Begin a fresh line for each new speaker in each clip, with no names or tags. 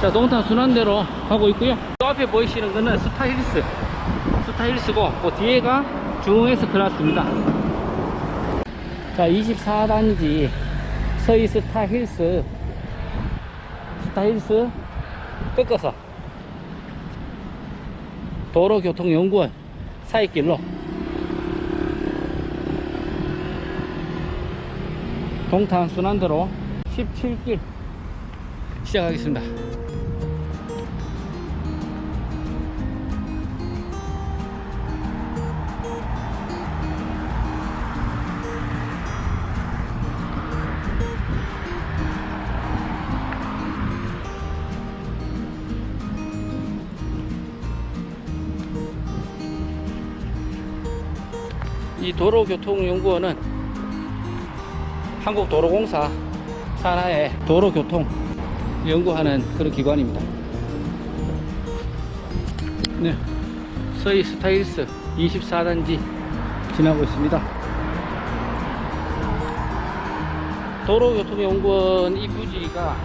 자, 동탄 순환대로 가고 있고요. 또 앞에 보이시는 거는 스타힐스. 스타힐스고, 그 뒤에가 중에서 클라스입니다. 자, 24단지 서희 스타힐스. 스타힐스 꺾어서 도로교통연구원 사이길로 동탄 순환대로 17길 시작하겠습니다. 이 도로교통연구원은 한국도로공사 산하의 도로교통 연구하는 그런 기관입니다. 네, 서희 스타일스 24단지 지나고 있습니다. 도로교통연구원 이 부지가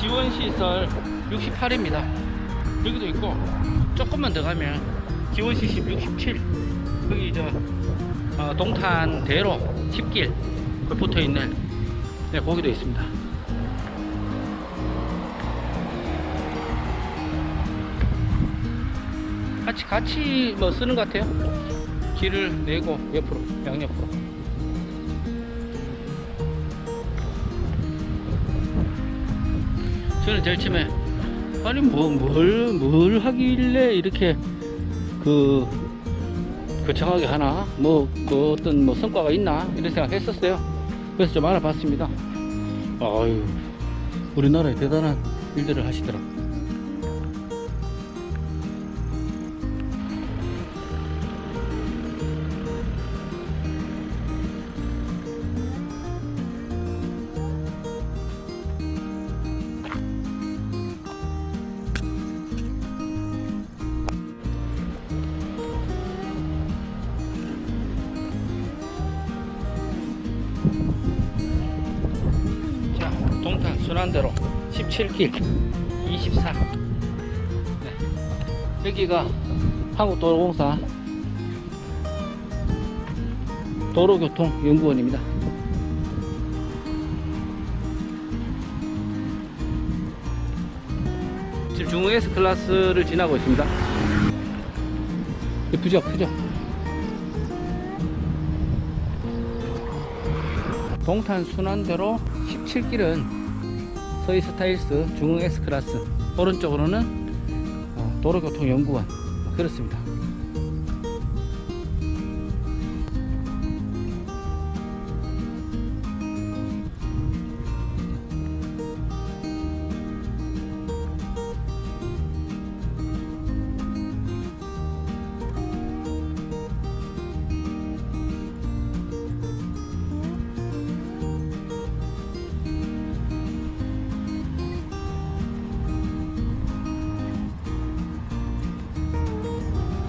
지원시설 68입니다. 여기도 있고 조금만 더 가면 지원시설 67 거기 저 어, 동탄 대로 10길 붙어 있는 네, 거기도 있습니다. 같이 같이 뭐 쓰는 것 같아요. 길을 내고 옆으로 양옆으로. 저는 제일 처음에 아니 뭐뭘뭘 뭘 하길래 이렇게 그 거창하게 하나 뭐, 뭐 어떤 뭐 성과가 있나 이런 생각했었어요. 그래서 좀 알아봤습니다. 아유 우리나라에 대단한 일들을 하시더라. 자, 순환대로 17길 24. 네. 여기가 한국도로공사 도로교통연구원입니다. 지금 중흥 S 클래스를 지나고 있습니다. 예쁘죠? 크죠? 동탄 순환대로 17길은 서희 스타일스 중흥 S 클래스 오른쪽으로는 어, 도로교통연구원 그렇습니다.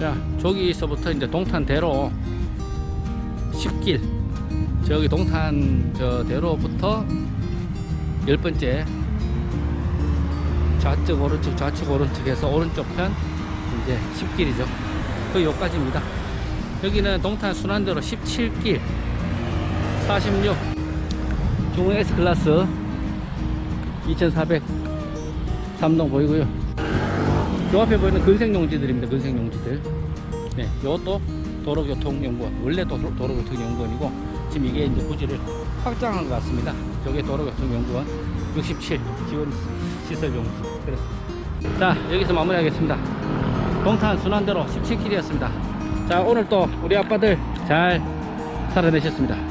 자, 저기서부터 이제 동탄대로 10길 저기 동탄 저 대로부터 열 번째 좌측 오른쪽 좌측 오른쪽에서 오른쪽 편 이제 10길이죠. 그 요까지입니다. 여기는 동탄 순환대로 17길 46 중흥 S 클래스 2400 3동 보이고요. 요 앞에 보이는 근생용지들입니다. 근생용지들. 네, 요것도 도로교통연구원. 원래 도, 도로교통연구원이고 지금 이게 이제 부지를 확장한 것 같습니다. 저게 도로교통연구원 67 지원 시설 용지. 그렇습니다. 자, 여기서 마무리하겠습니다. 동탄 순환대로 17길이었습니다. 자, 오늘 또 우리 아빠들 잘 살아내셨습니다.